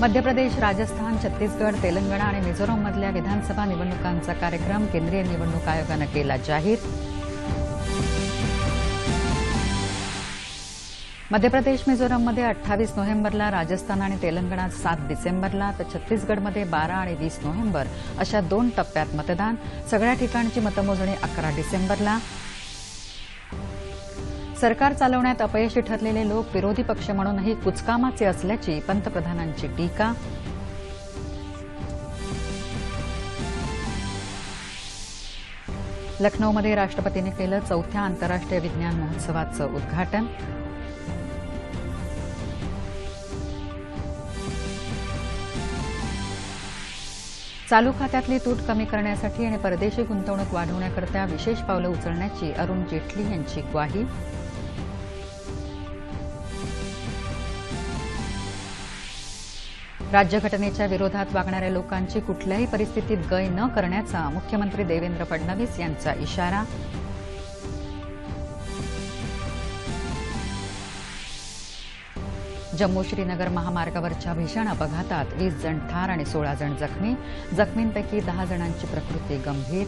मध्य प्रदेश राजस्थान छत्तीसगड तेलंगणा आणि मिझोराममधल्या विधानसभा निवडणुकांचा कार्यक्रम केंद्रीय निवडणूक आयोगानं केला जाहीर. मध्य प्रदेश मिझोराममध्ये अठ्ठावीस नोव्हेंबरला राजस्थान आणि तेलंगणात सात डिसेंबरला तर छत्तीसगडमध्ये बारा आणि वीस नोव्हेंबर अशा दोन टप्प्यात मतदान. सगळ्या ठिकाणची मतमोजणी अकरा डिसेंबरला. सरकार चालवण्यात अपयशी ठरलेले लोक विरोधी पक्ष म्हणूनही कुचकामाचे असल्याची पंतप्रधानांची टीका. लखनौमध्ये राष्ट्रपतींनी केलं चौथ्या आंतरराष्ट्रीय विज्ञान महोत्सवाचं उद्घाटन. चालू खात्यातली तूट कमी करण्यासाठी आणि परदेशी गुंतवणूक वाढवण्याकरता विशेष पावलं उचलण्याची अरुण जेटली यांची ग्वाही. राज्यघटनेच्या विरोधात वागणाऱ्या लोकांची कुठल्याही परिस्थितीत गय न करण्याचा मुख्यमंत्री देवेंद्र फडणवीस यांचा इशारा. जम्मू श्रीनगर महामार्गावरच्या भीषण अपघातात वीस जण ठार आणि सोळा जण जखमी. जखमींपैकी दहा जणांची प्रकृती गंभीर.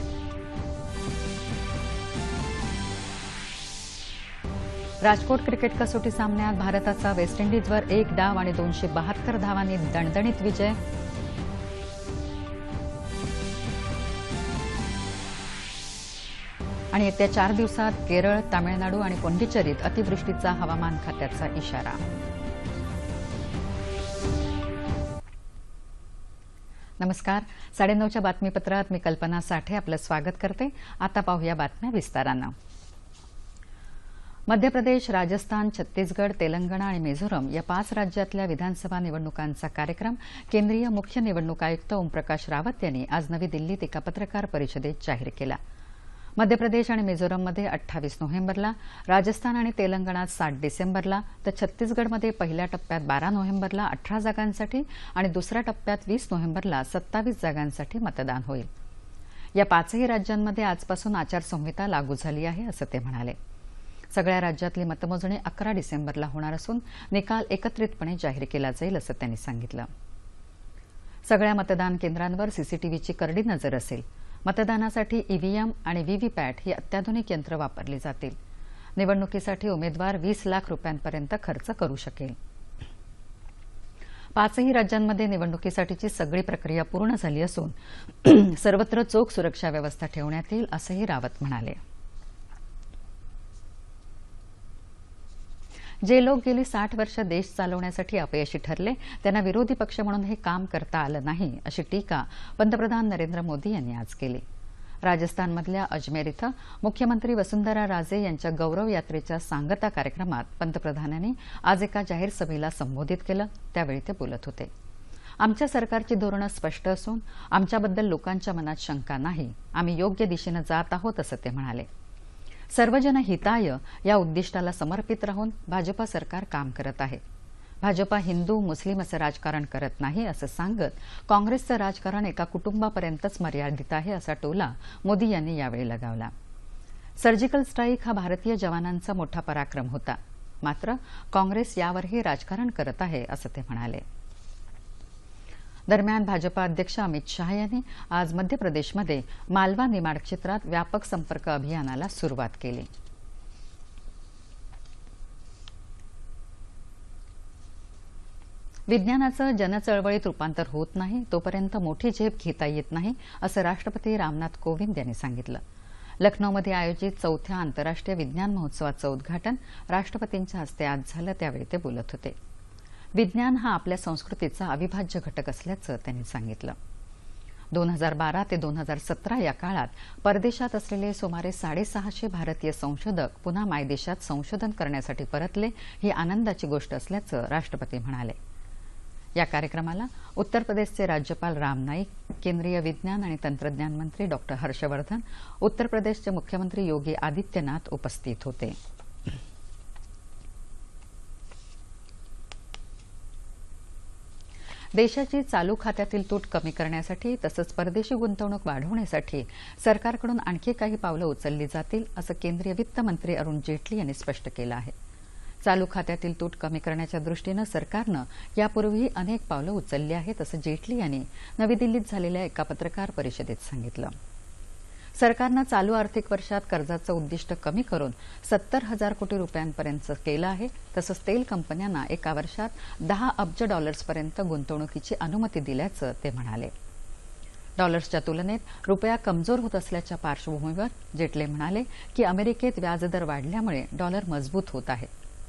राजकोट क्रिकेट कसोटी सामन्यात भारताचा वेस्ट इंडिजवर एक डाव आणि दोनशे बहात्तर धावांनी दणदणीत विजय. आणि येत्या चार दिवसात केरळ तामिळनाडू आणि पोंडिचेरीत अतिवृष्टीचा हवामान खात्याचा इशारा. नमस्कार. साडेनऊच्या बातमीपत्रात मी कल्पना साठे आपलं स्वागत करते. आता पाहूया बातम्या विस्तारानं. मध्य प्रदेश राजस्थान छत्तीसगड तेलंगणा आणि मिझोरम या पाच राज्यातल्या विधानसभा निवडणुकांचा कार्यक्रम केंद्रीय मुख्य निवडणूक आयुक्त ओमप्रकाश रावत यांनी आज नवी दिल्लीत एका पत्रकार परिषदेत जाहीर केला. मध्य प्रदेश आणि मिझोरममध्ये अठ्ठावीस नोव्हेंबरला राजस्थान आणि तेलंगणात सात डिसेंबरला तर छत्तीसगडमध्ये पहिल्या टप्प्यात बारा नोव्हेंबरला अठरा जागांसाठी आणि दुसऱ्या टप्प्यात वीस नोव्हेंबरला सत्तावीस जागांसाठी मतदान होईल. या पाचही राज्यांमध्ये आजपासून आचारसंहिता लागू झाली आहे असं ते म्हणाले. सगळ्या राज्यातली मतमोजणी अकरा डिसेंबरला होणार असून निकाल एकत्रितपणे जाहीर केला जाईल असं त्यांनी सांगितलं. सगळ्या मतदान केंद्रांवर सीसीटीव्हीची करडी नजर असेल. मतदानासाठी ईव्हीएम आणि व्हीव्हीपॅट ही अत्याधुनिक यंत्र वापरली जातील. निवडणुकीसाठी उमेदवार वीस लाख रुपयांपर्यंत खर्च करू शकेल. पाचही राज्यांमध्ये निवडणुकीसाठीची सगळी प्रक्रिया पूर्ण झाली असून सर्वत्र चोख सुरक्षा व्यवस्था ठेवण्यात येईल असंही रावत म्हणाले. जे लोक गेली साठ वर्ष देश चालवण्यासाठी अपयशी ठरले त्यांना विरोधी पक्ष म्हणून हे काम करता आलं नाही अशी टीका पंतप्रधान नरेंद्र मोदी यांनी आज केली. राजस्थानमधल्या अजमेर इथं मुख्यमंत्री वसुंधरा राजे यांच्या गौरव यात्रेच्या सांगता कार्यक्रमात पंतप्रधानांनी आज एका जाहीर सभेला संबोधित केलं त्यावेळी ते बोलत होते. आमच्या सरकारची धोरणं स्पष्ट असून आमच्याबद्दल लोकांच्या मनात शंका नाही आम्ही योग्य दिशेनं जात आहोत असं ते म्हणाले. सर्वजन हिताय या उद्दिष्टाला समर्पित राहून भाजपा सरकार काम करत आहे. भाजपा हिंदू मुस्लिम असं राजकारण करत नाही असं सांगत काँग्रेसचं राजकारण एका कुटुंबापर्यंतच मर्यादित आहे असा टोला मोदी यांनी यावेळी लगावला. सर्जिकल स्ट्राईक हा भारतीय जवानांचा मोठा पराक्रम होता. मात्र काँग्रेस यावरही राजकारण करत आहे असं ते म्हणाले. दरम्यान भाजपा अध्यक्ष अमित शहा यांनी आज मध्य प्रदेशमध्ये मालवा निमाड क्षेत्रात व्यापक संपर्क अभियानाला सुरुवात केली. विज्ञानाचं जनचळवळीत रूपांतर होत नाही तोपर्यंत मोठी झेप घेता येत नाही असं राष्ट्रपती रामनाथ कोविंद यांनी सांगितलं. लखनौमध्ये आयोजित चौथ्या आंतरराष्ट्रीय विज्ञान महोत्सवाचं उद्घाटन राष्ट्रपतींच्या हस्ते आज झालं त्यावेळी ते बोलत होते. विज्ञान हा आपल्या संस्कृतीचा अविभाज्य घटक असल्याचं त्यांनी सांगितलं. दोन हजार बारा ते दोन हजार सतरा या काळात परदेशात असलेले सुमारे साडेसहाशे भारतीय संशोधक पुन्हा मायदेशात संशोधन करण्यासाठी परतले ही आनंदाची गोष्ट असल्याचं राष्ट्रपती म्हणाले. या कार्यक्रमाला उत्तर प्रदेशचे राज्यपाल राम नाईक केंद्रीय विज्ञान आणि तंत्रज्ञान मंत्री डॉक्टर हर्षवर्धन उत्तर प्रदेशचे मुख्यमंत्री योगी आदित्यनाथ उपस्थित होते. देशाची चालू खात्यातील तूट कमी करण्यासाठी तसंच परदेशी गुंतवणूक वाढवण्यासाठी सरकारकडून आणखी काही पावलं उचलली जातील असं केंद्रीय वित्त मंत्री अरुण जेटली यांनी स्पष्ट केलं आहे. चालू खात्यातील तूट कमी करण्याच्या दृष्टीनं सरकारनं यापूर्वीही अनेक पावलं उचलली आहेत असं जेटली यांनी नवी दिल्लीत झालेल्या एका पत्रकार परिषदेत सांगितलं. सरकारनं चालू आर्थिक वर्षात कर्जाचं उद्दिष्ट कमी करून सत्तर हजार कोटी रुपयांपर्यंत केलं आहे. तसंच तेल कंपन्यांना एका वर्षात दहा अब्ज डॉलर्सपर्यंत गुंतवणुकीची अनुमती दिल्याचं ते म्हणाले. डॉलर्सच्या तुलनेत रुपया कमजोर होत असल्याच्या पार्श्वभूमीवर जेटले म्हणाले की अमेरिकेत व्याजदर वाढल्यामुळे डॉलर मजबूत होत आहे.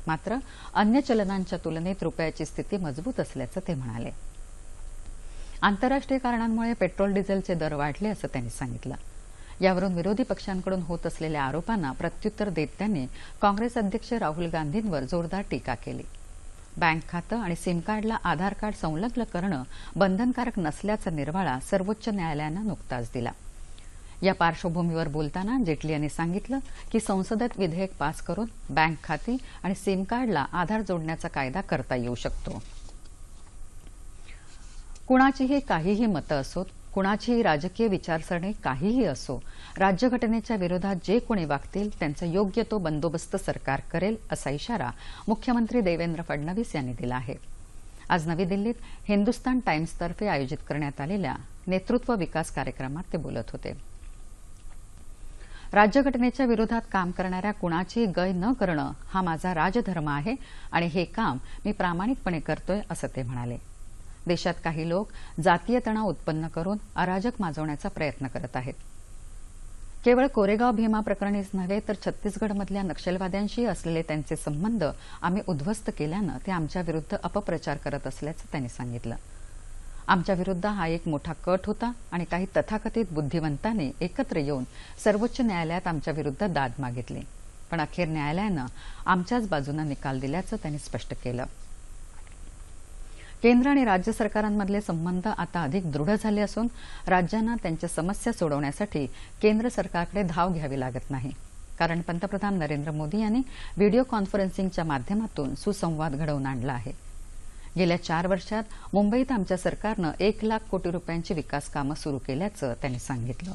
मात्र अन्य चलनांच्या तुलनेत रुपयाची स्थिती मजबूत असल्याचं ते म्हणाले. आंतरराष्ट्रीय कारणांमुळे पेट्रोल डिझेलचे दर वाढले असं त्यांनी सांगितलं. यावरून विरोधी पक्षांकडून होत असलेल्या आरोपांना प्रत्युत्तर देत त्यांनी काँग्रेस अध्यक्ष राहुल गांधींवर जोरदार टीका केली. बँक खातं आणि सिम कार्डला आधार कार्ड संलग्न करणं बंधनकारक नसल्याचा निर्वाळा सर्वोच्च न्यायालयानं नुकताच दिला. या पार्श्वभूमीवर बोलताना जेटली यांनी सांगितलं की संसदेत विधेयक पास करून बँक खाती आणि सिम कार्डला आधार जोडण्याचा कायदा करता येऊ शकतो. कुणाचीही काहीही मतं असोत कुणाचीही राजकीय विचारसरणी काहीही असो राज्यघटनेच्या विरोधात जे कोणी वागतील त्यांचा योग्य तो बंदोबस्त सरकार करेल असा इशारा मुख्यमंत्री देवेंद्र फडणवीस यांनी दिला आहे. आज नवी दिल्लीत हिंदुस्तान टाइम्सतर्फे आयोजित करण्यात आलेल्या नेतृत्व विकास कार्यक्रमात ते बोलत होते. राज्यघटनेच्या विरोधात काम करणाऱ्या कुणाची गय न करणं हा माझा राजधर्म आहे आणि हे काम मी प्रामाणिकपणे करतोय असं ते म्हणाले. देशात काही लोक जातीय तणाव उत्पन्न करून अराजक माजवण्याचा प्रयत्न करत आहेत. केवळ कोरेगाव भीमा प्रकरणीच नव्हे तर छत्तीसगडमधल्या नक्षलवाद्यांशी असलेले त्यांचे संबंध आम्ही उद्ध्वस्त केल्यानं ते आमच्या विरुद्ध अपप्रचार करत असल्याचं त्यांनी सांगितलं. आमच्या विरुद्ध हा एक मोठा कट होता आणि काही तथाकथित बुद्धिवंतांनी एकत्र येऊन सर्वोच्च न्यायालयात आमच्या विरुद्ध दाद मागितली. पण अखेर न्यायालयानं आमच्याच बाजूनं निकाल दिल्याचं त्यांनी स्पष्ट केलं. केंद्र आणि राज्य सरकारांमधले संबंध आता अधिक दृढ झाले असून राज्यांना त्यांच्या समस्या सोडवण्यासाठी केंद्र सरकारकडे धाव घ्यावी लागत नाही. कारण पंतप्रधान नरेंद्र मोदी यांनी व्हिडिओ कॉन्फरन्सिंगच्या माध्यमातून सुसंवाद घडवून आणला आहे. गेल्या चार वर्षात मुंबईत आमच्या सरकारनं एक लाख कोटी रुपयांची विकास कामं सुरू केल्याचं त्यांनी सांगितलं.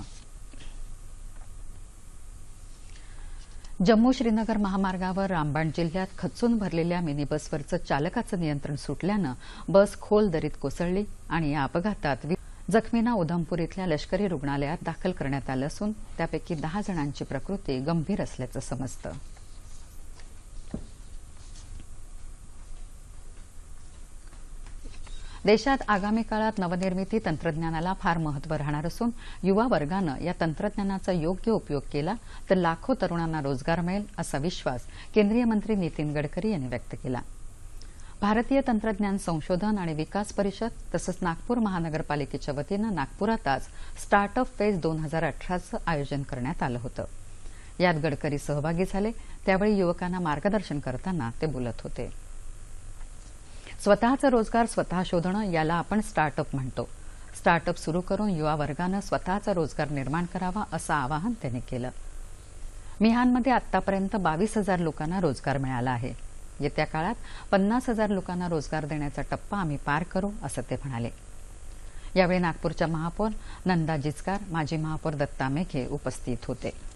जम्मू श्रीनगर महामार्गावर रामबाण जिल्ह्यात खचून भरलेल्या मिनी बसवरचं चालकाचं नियंत्रण सुटल्यानं बस खोल दरीत कोसळली आणि या अपघातात जखमींना उधमपूर इथल्या लष्करी रुग्णालयात दाखल करण्यात आलं असून त्यापैकी दहा जणांची प्रकृती गंभीर असल्याचं समजतं. देशात आगामी काळात नवनिर्मिती तंत्रज्ञानाला फार महत्त्व राहणार असून युवा वर्गानं या तंत्रज्ञानाचा योग्य उपयोग केला तर लाखो तरुणांना रोजगार मिळेल असा विश्वास केंद्रीय मंत्री नितीन गडकरी यांनी व्यक्त केला. भारतीय तंत्रज्ञान संशोधन आणि विकास परिषद तसंच नागपूर महानगरपालिकेच्या वतीनं नागपुरात आज स्टार्टअप फेज दोन हजार अठराचं आयोजन करण्यात आलं होतं. यात गडकरी सहभागी झाले त्यावेळी युवकांना मार्गदर्शन करताना ते बोलत होते. स्वतःचा रोजगार स्वतः शोधणं याला आपण स्टार्टअप म्हणतो. स्टार्टअप सुरू करून युवा वर्गानं स्वतःचा रोजगार निर्माण करावा असं आवाहन त्यांनी केलं. मिहानमध्ये आतापर्यंत बावीस हजार लोकांना रोजगार मिळाला आहे. येत्या काळात पन्नास हजार लोकांना रोजगार देण्याचा टप्पा आम्ही पार करू असं ते म्हणाले. यावेळी नागपूरच्या महापौर नंदा जिचकार माजी महापौर दत्ता मेघे उपस्थित होते.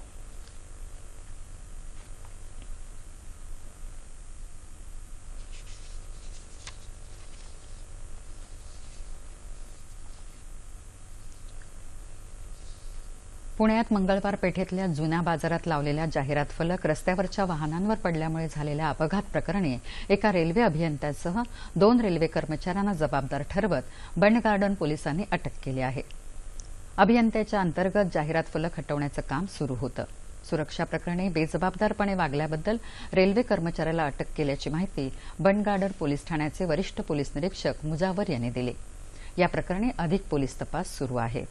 पुण्यात मंगळवार पेठेतल्या जुन्या बाजारात लावलेल्या जाहिरात फलक रस्त्यावरच्या वाहनांवर पडल्यामुळे झालेल्या अपघात प्रकरणी एका रेल्वे अभियंत्यासह दोन रेल्वे कर्मचाऱ्यांना जबाबदार ठरवत बंड गार्डन पोलिसांनी अटक केली आहे. अभियंत्याच्या अंतर्गत जाहिरात फलक हटवण्याचं काम सुरू होतं. सुरक्षा प्रकरणी बेजबाबदारपणे वागल्याबद्दल रेल्वे कर्मचाऱ्याला अटक केल्याची माहिती बंड गार्डन पोलीस ठाण्याचे वरिष्ठ पोलीस निरीक्षक मुजावर यांनी दिली. या प्रकरणी अधिक पोलीस तपास सुरू आहे.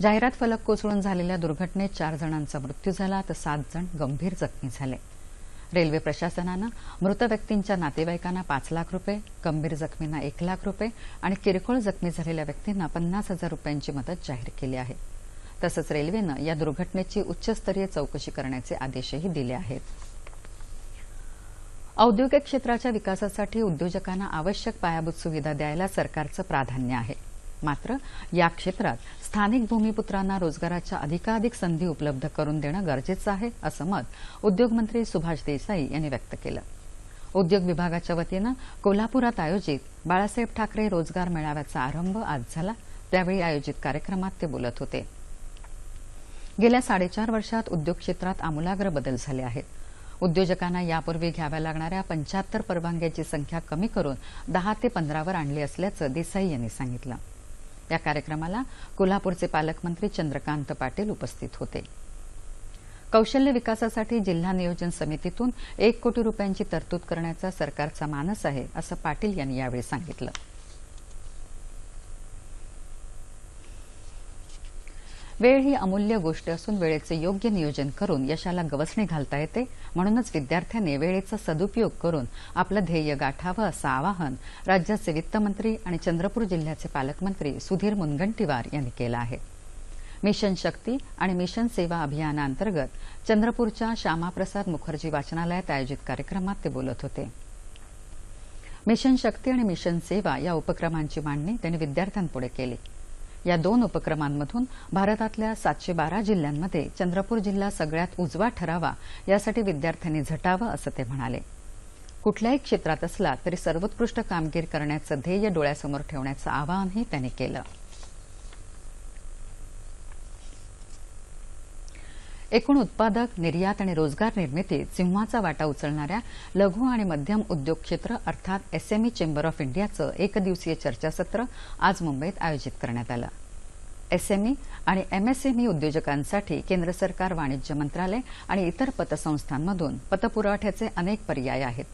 जाहिरात फलक कोसळून झालेल्या दुर्घटनेत चार जणांचा मृत्यू झाला तर सात जण गंभीर जखमी झाले. रेल्वे प्रशासनानं मृत व्यक्तींच्या नातेवाईकांना पाच लाख रुपये गंभीर जखमींना एक लाख रुपये आणि किरकोळ जखमी झालेल्या व्यक्तींना पन्नास हजार रुपयांची मदत जाहीर केली आहे. तसंच रेल्वेनं या दुर्घटनेची उच्चस्तरीय चौकशी करण्याचे आदेशही दिले आहेत. औद्योगिक क्षेत्राच्या विकासासाठी उद्योजकांना आवश्यक पायाभूत सुविधा द्यायला सरकारचं प्राधान्य आहे. मात्र या क्षेत्रात स्थानिक भूमिपुत्रांना रोजगाराच्या अधिकाधिक संधी उपलब्ध करून देणं गरजेचं आहे असं मत उद्योगमंत्री सुभाष देसाई यांनी व्यक्त केलं. उद्योग विभागाच्या वतीनं कोल्हापुरात आयोजित बाळासाहेब ठाकरे रोजगार मेळाव्याचा आरंभ आज झाला. त्यावेळी आयोजित कार्यक्रमात ते बोलत होते. गेल्या साडेचार वर्षात उद्योग क्षेत्रात आमूलाग्र बदल झाले आहेत. उद्योजकांना यापूर्वी घ्याव्या लागणाऱ्या पंच्याहत्तर परवानग्याची संख्या कमी करून दहा ते पंधरावर आणली असल्याचं देसाई यांनी सांगितलं. या कार्यक्रमाला कोल्हापूरचे पालकमंत्री चंद्रकांत पाटील उपस्थित होते. कौशल्य विकासासाठी जिल्हा नियोजन समितीतून एक कोटी रुपयांची तरतूद करण्याचा सरकारचा मानस आहे असं पाटील यांनी यावेळी सांगितलं. वेळ ही अमूल्य गोष्ट असून वेळेचे योग्य नियोजन करून यशाला गवसणी घालता येते. म्हणूनच विद्यार्थ्यांनी वेळेचा सदुपयोग करून आपलं ध्येय गाठावं असं आवाहन राज्याचे वित्तमंत्री आणि चंद्रपूर जिल्ह्याचे पालकमंत्री सुधीर मुनगंटीवार यांनी केलं आहे. मिशन शक्ती आणि मिशन सेवा अभियानाअंतर्गत चंद्रपूरच्या श्यामाप्रसाद मुखर्जी वाचनालयात आयोजित कार्यक्रमात ते बोलत होते. मिशन शक्ती आणि मिशन सेवा या उपक्रमांची मांडणी त्यांनी विद्यार्थ्यांपुढे केली. या दोन उपक्रमांमधून भारतातल्या सातशे बारा जिल्ह्यांमध्ये चंद्रपूर जिल्हा सगळ्यात उजवा ठरावा यासाठी विद्यार्थ्यांनी झटावं असं ते म्हणाले. कुठल्याही क्षेत्रात असला तरी सर्वोत्कृष्ट कामगिरी करण्याचं ध्येय डोळ्यासमोर ठेवण्याचं आवाहनही त्यांनी केलं. एकूण उत्पादक निर्यात आणि रोजगार निर्मितीत सिंहाचा वाटा उचलणाऱ्या लघु आणि मध्यम उद्योग क्षेत्र अर्थात एसएमई चेंबर ऑफ इंडियाचं एकदिवसीय चर्चासत्र आज मुंबईत आयोजित करण्यात आलं. एसएमई आणि एमएसएमई उद्योजकांसाठी केंद्र सरकार वाणिज्य मंत्रालय आणि इतर पतसंस्थांमधून पतपुरवठ्याचे अनेक पर्याय आहेत.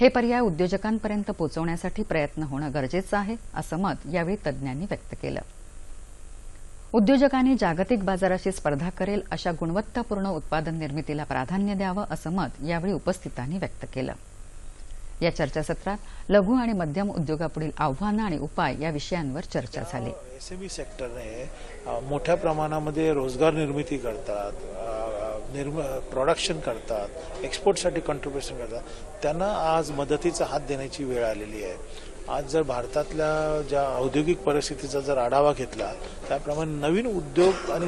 हे पर्याय उद्योजकांपर्यंत पोहोचवण्यासाठी प्रयत्न होणं गरजेचं आहे असं मत यावेळी तज्ज्ञांनी व्यक्त केलं. उद्योजकांनी जागतिक बाजाराशी स्पर्धा करेल अशा गुणवत्तापूर्ण उत्पादन निर्मितीला प्राधान्य द्यावं असं मत यावेळी उपस्थितांनी व्यक्त केलं. या चर्चासत्रात लघु आणि मध्यम उद्योगापुढील आव्हानं आणि उपाय या विषयांवर चर्चा झाली. एसएमई सेक्टरने मोठ्या प्रमाणामध्ये रोजगार निर्मिती करतात निर्म प्रोडक्शन करतात एक्सपोर्टसाठी कॉन्ट्रीब्युशन करतात. त्यांना आज मदतीचा हात देण्याची वेळ आलेली आहे. आज जर भारतातल्या ज्या औद्योगिक परिस्थितीचा जर आढावा घेतला त्याप्रमाणे नवीन उद्योग आणि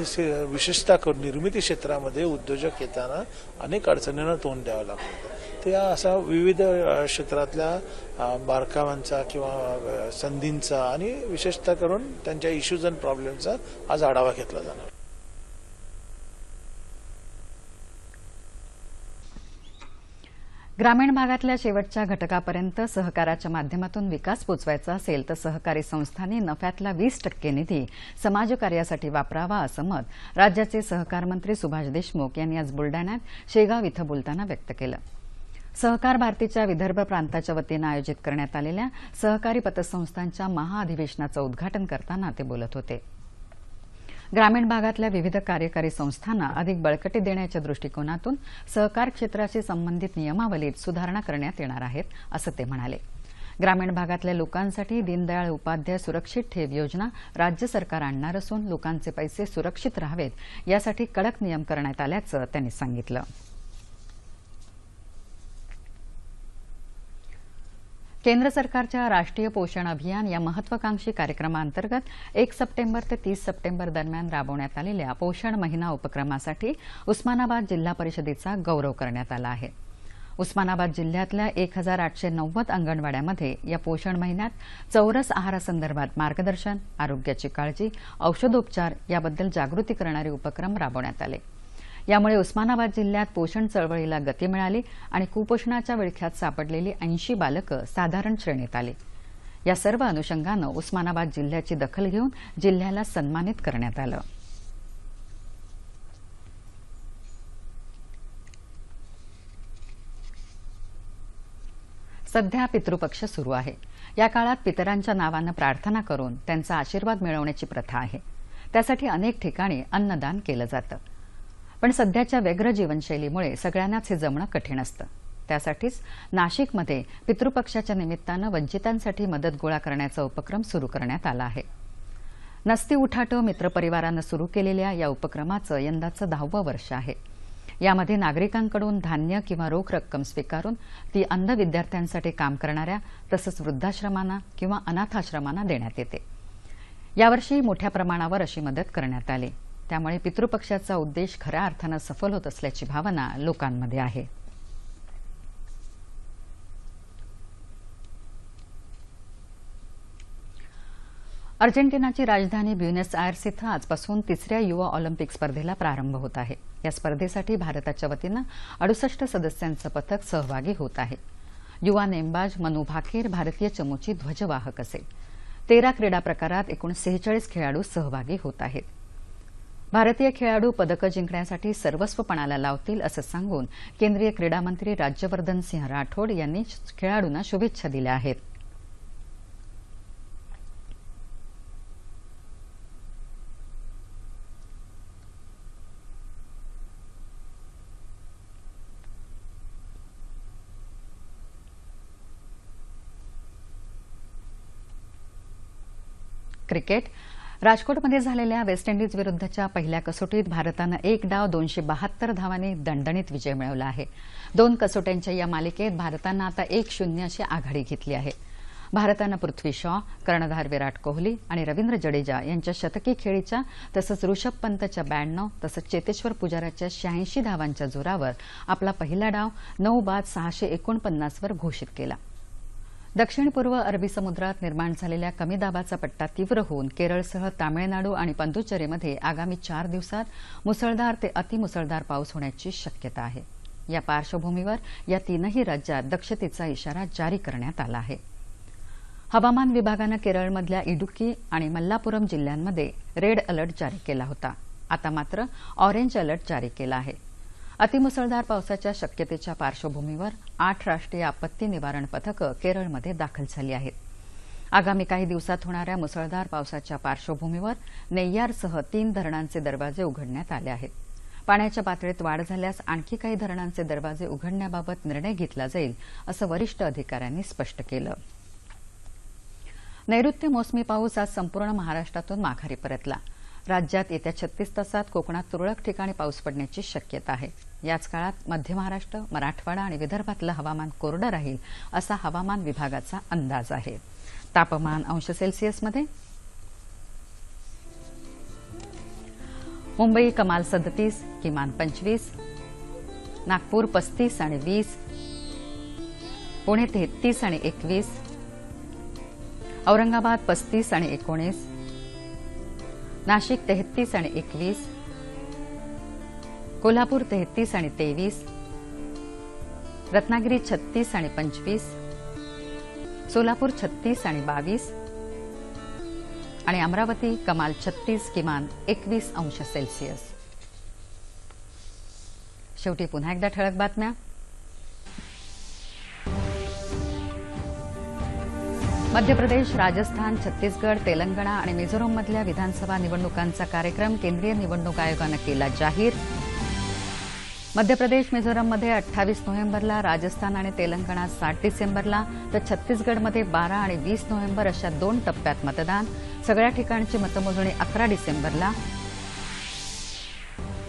विशेषतः करून निर्मिती क्षेत्रामध्ये उद्योजक येताना अनेक अडचणींना तोंड द्यावं लागतं. ते असा विविध क्षेत्रातल्या बारकावांचा किंवा संधींचा आणि विशेषतः करून त्यांच्या इश्यूज अँड प्रॉब्लेमचा आज आढावा घेतला जाणार. ग्रामीण भागातल्या शेवटच्या घटकापर्यंत सहकाराच्या माध्यमातून विकास पोचवायचा असेल तर सहकारी संस्थांनी नफ्यातला वीस टक्के निधी समाजकार्यासाठी वापरावा असं मत राज्याचे सहकार मंत्री सुभाष देशमुख यांनी आज बुलडाण्यात शेगाव इथं बोलताना व्यक्त केलं. सहकार भारतीच्या विदर्भ प्रांताच्या वतीनं आयोजित करण्यात आलेल्या सहकारी पतसंस्थांच्या महाअधिवेशनाचं उद्घाटन करताना ते बोलत होते. ग्रामीण भागातल्या विविध कार्यकारी संस्थांना अधिक बळकटी देण्याच्या दृष्टिकोनातून सहकार क्षेत्राशी संबंधित नियमावलीत सुधारणा करण्यात येणार आहेत असं ते म्हणाले. ग्रामीण भागातल्या लोकांसाठी दीनदयाळ उपाध्याय सुरक्षित ठेव योजना राज्य सरकार आणणार असून लोकांचे पैसे सुरक्षित राहावेत यासाठी कडक नियम करण्यात आल्याचं त्यांनी सांगितलं. केंद्र सरकारच्या राष्ट्रीय पोषण अभियान या महत्वाकांक्षी कार्यक्रमाअंतर्गत एक सप्टेंबर ते तीस सप्टेंबर दरम्यान राबवण्यात आलेल्या पोषण महिना उपक्रमासाठी उस्मानाबाद जिल्हा परिषदेचा गौरव करण्यात आला आहे. उस्मानाबाद जिल्ह्यातल्या एक हजार आठशे नव्वद अंगणवाड्यामध्ये या पोषण महिन्यात चौरस आहारासंदर्भात मार्गदर्शन आरोग्याची काळजी औषधोपचार याबद्दल जागृती करणारे उपक्रम राबवण्यात आले. यामुळे उस्मानाबाद जिल्ह्यात पोषण चळवळीला गती मिळाली आणि कुपोषणाच्या विळख्यात सापडलेली ऐंशी बालकं साधारण श्रेणीत आली. या सर्व अनुषंगानं उस्मानाबाद जिल्ह्याची दखल घेऊन जिल्ह्याला सन्मानित करण्यात आलं. सध्या पितृपक्ष सुरू आहे. या काळात पितरांच्या नावानं प्रार्थना करून त्यांचा आशीर्वाद मिळवण्याची प्रथा आहे. त्यासाठी अनेक ठिकाणी अन्नदान केलं जातं. पण सध्याच्या व्यग्र जीवनशैलीमुळे सगळ्यांनाच हे जमणं कठीण असतं. त्यासाठीच नाशिकमध्ये पितृपक्षाच्या निमित्तानं वंचितांसाठी मदत गोळा करण्याचा उपक्रम सुरू करण्यात आला आहे. नसती उठाटो मित्रपरिवारानं सुरू केलेल्या या उपक्रमाचं यंदाचं दहावं वर्ष आहे. यामध्ये नागरिकांकडून धान्य किंवा रोख रक्कम स्वीकारून ती अंध विद्यार्थ्यांसाठी काम करणाऱ्या तसंच वृद्धाश्रमांना किंवा अनाथाश्रमांना देण्यात येते. यावर्षी मोठ्या प्रमाणावर अशी मदत करण्यात आली. त्यामुळे पितृपक्षाचा उद्देश खऱ्या अर्थानं सफल होत असल्याची भावना लोकांमध्ये आहे. अर्जेंटिनाची राजधानी ब्युनेस आयर्स इथं आजपासून तिसऱ्या युवा ऑलिम्पिक स्पर्धेला प्रारंभ होत आहे. या स्पर्धेसाठी भारताच्या वतीनं अडुसष्ट सदस्यांचं पथक सहभागी होत आहे. युवा नेमबाज मनू भाकेर भारतीय चमूची ध्वजवाहक असेल तेरा क्रीडा प्रकारात एकूण सेहेचाळीस खेळाडू सहभागी होत आहेत. भारतीय खेळाडू पदकं जिंकण्यासाठी सर्वस्वपणाला लावतील असं सांगून केंद्रीय क्रीडा मंत्री राज्यवर्धन सिंह राठोड यांनी खेळाडूंना शुभेच्छा दिल्या आहेत. क्रिकेट राजकोटमध्ये झालेल्या वेस्ट इंडिज विरुद्धच्या पहिल्या कसोटीत भारतानं एक डाव दोनशे बहात्तर धावांनी दणदणीत विजय मिळवला आहे. दोन कसोट्यांच्या या मालिकेत भारतानं आता एक शून्य अशी आघाडी घेतली आहे. भारतानं पृथ्वी शॉ कर्णधार विराट कोहली आणि रवींद्र जडेजा यांच्या शतकी खेळीच्या तसंच ऋषभ पंतच्या ब्याण्णव तसंच चेतेश्वर पुजाराच्या शहाऐंशी धावांच्या जोरावर आपला पहिला डाव नऊ बाद सहाशे एकोणपन्नासवर घोषित केला. दक्षिण पूर्व अरबी समुद्रात निर्माण झालेल्या कमी दाबाचा पट्टा तीव्र होऊन केरळसह तामिळनाडू आणि पंदुचेरीमध्ये आगामी चार दिवसात मुसळधार ते अतिमुसळधार पाऊस होण्याची शक्यता आहे. या पार्श्वभूमीवर या तीनही राज्यात दक्षतेचा इशारा जारी करण्यात आला आहे. हवामान विभागानं केरळमधल्या इडुक्की आणि मल्लापुरम जिल्ह्यांमध्ये रेड अलर्ट जारी केला होता. आता मात्र ऑरेंज अलर्ट जारी केला आहे. अतिमुसळधार पावसाच्या शक्यतेच्या पार्श्वभूमीवर आठ राष्ट्रीय आपत्ती निवारण पथकं केरळमध्ये दाखल झाली आहेत. आगामी काही दिवसात होणाऱ्या मुसळधार पावसाच्या पार्श्वभूमीवर नेय्यारसह तीन धरणांचे दरवाजे उघडण्यात आले आहेत. पाण्याच्या पातळीत वाढ झाल्यास आणखी काही धरणांचे दरवाजे उघडण्याबाबत निर्णय घेतला जाईल असं वरिष्ठ अधिकाऱ्यांनी स्पष्ट केलं. नैऋत्य मोसमी पाऊस आज संपूर्ण महाराष्ट्रातून माघारी परतला. राज्यात येत्या छत्तीस तासात कोकणात तुरळक ठिकाणी पाऊस पडण्याची शक्यता आहे. याच काळात मध्य महाराष्ट्र मराठवाडा आणि विदर्भातलं हवामान कोरडं राहील असा हवामान विभागाचा अंदाज आहे. तापमान अंश सेल्सिअसमध्ये? मुंबई कमाल सदतीस किमान पंचवीस नागपूर पस्तीस आणि वीस पुणे तेहतीस आणि एकवीस औरंगाबाद पस्तीस आणि एकोणीस नाशिक तेहतीस आणि एकवीस कोल्हापूर तेहतीस आणि तेवीस रत्नागिरी छत्तीस आणि पंचवीस सोलापूर छत्तीस आणि बावीस आणि अमरावती कमाल छत्तीस किमान एकवीस अंश सेल्सिअस. शेवटी पुन्हा एकदा ठळक बातम्या. मध्य प्रदेश राजस्थान छत्तीसगड तेलंगणा आणि मिझोरममधल्या विधानसभा निवडणुकांचा कार्यक्रम केंद्रीय निवडणूक आयोगानं केला जाहीर. मध्य प्रदेश मिझोरममध्ये अठ्ठावीस नोव्हेंबरला राजस्थान आणि तेलंगणात सात डिसेंबरला तर छत्तीसगडमध्ये बारा आणि वीस नोव्हेंबर अशा दोन टप्प्यात मतदान. सगळ्या ठिकाणची मतमोजणी अकरा डिसेंबरला.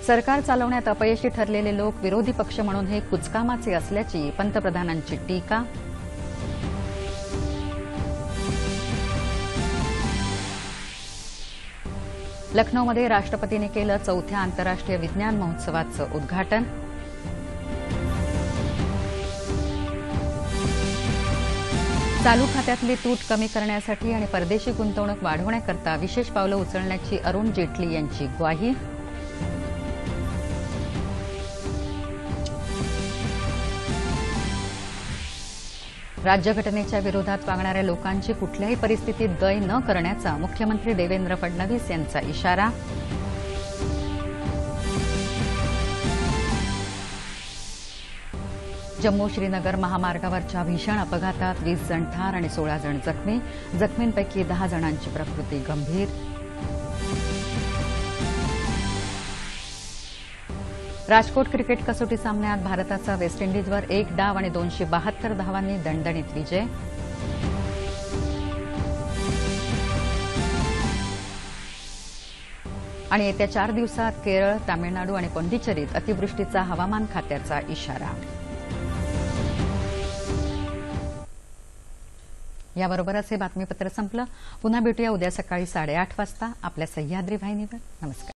सरकार चालवण्यात अपयशी ठरलेले लोक विरोधी पक्ष म्हणून हे कुचकामाचे असल्याची पंतप्रधानांची टीका. लखनौमध्ये राष्ट्रपतींनी केलं चौथ्या आंतरराष्ट्रीय विज्ञान महोत्सवाचं उद्घाटन. चालू खात्यातली तूट कमी करण्यासाठी आणि परदेशी गुंतवणूक वाढवण्याकरता विशेष पावलं उचलण्याची अरुण जेटली यांची ग्वाही. राज्यघटनेच्या विरोधात वागणाऱ्या लोकांची कुठल्याही परिस्थितीत दय न करण्याचा मुख्यमंत्री देवेंद्र फडणवीस यांचा इशारा. जम्मू श्रीनगर महामार्गावरच्या भीषण अपघातात वीस जण ठार आणि सोळा जण जखमी. जखमींपैकी दहा जणांची प्रकृती गंभीर. राजकोट क्रिकेट कसोटी सामन्यात भारताचा वेस्ट इंडिजवर एक डाव आणि दोनशे बहात्तर धावांनी दणदणीत विजय. आणि येत्या चार दिवसात केरळ तामिळनाडू आणि पोंडिचेरीत अतिवृष्टीचा हवामान खात्याचा इशारा. याबरोबरच हे बातमीपत्र संपलं. पुन्हा भेटूया उद्या सकाळी साडेआठ वाजता. आपल्या सह्याद्री वाहिनीवर. नमस्कार.